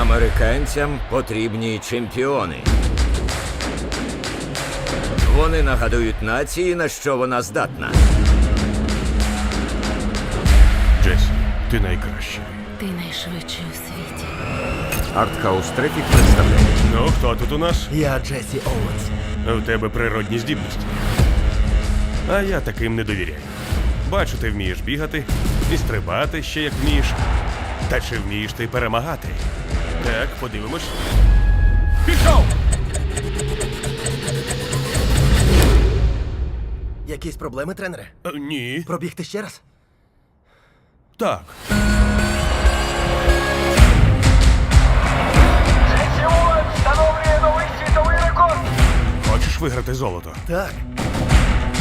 Американцям потрібні чемпіони. Вони нагадують нації, на що вона здатна. Джесі, ти найкращий. Ти найшвидший у світі. Артхаус Трефік представляє. Ну, хто тут у нас? Я Джесі Оуенс. У тебе природні здібності. А я таким не довіряю. Бачу, ти вмієш бігати і стрибати ще як вмієш. Та чи вмієш ти перемагати? Так, подивимось. Пішов! Якісь проблеми, тренере? Е, ні. Пробігти ще раз? Так. Джесі Оуен встановлює новий світовий рекорд. Хочеш виграти золото? Так.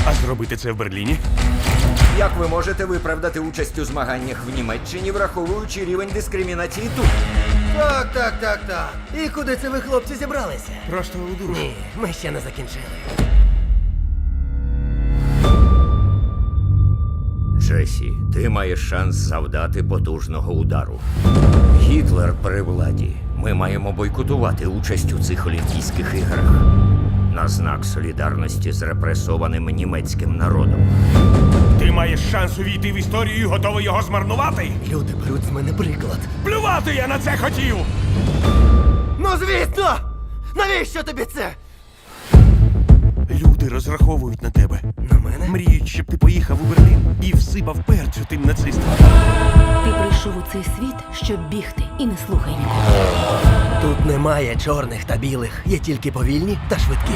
А зробити це в Берліні? Як ви можете виправдати участь у змаганнях в Німеччині, враховуючи рівень дискримінації тут? Так, так, так, так. І куди це ви, хлопці, зібралися? Просто у душ. Ні, ми ще не закінчили. Джесі, ти маєш шанс завдати потужного удару. Гітлер при владі. Ми маємо бойкотувати участь у цих Олімпійських іграх. На знак солідарності з репресованим німецьким народом. Ти маєш шанс увійти в історію і готовий його змарнувати? Люди беруть з мене приклад. Плювати я на це хотів! Ну, звісно! Навіщо тобі це? Люди розраховують на тебе. На мене? Мріють, щоб ти поїхав у Берлін і всипав перцю тим нацистам. Ти прийшов у цей світ, щоб бігти, і не слухай нікого. Тут немає чорних та білих, є тільки повільні та швидкі.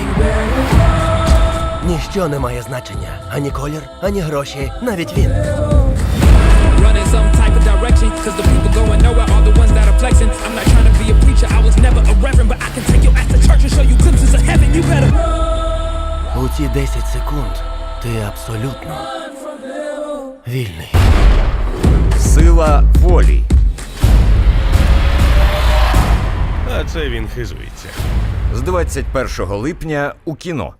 Ніщо не має значення. Ані колір, ані гроші, навіть він. У ці 10 секунд ти абсолютно вільний. Сила волі. Це він хизується. З 21 липня у кіно.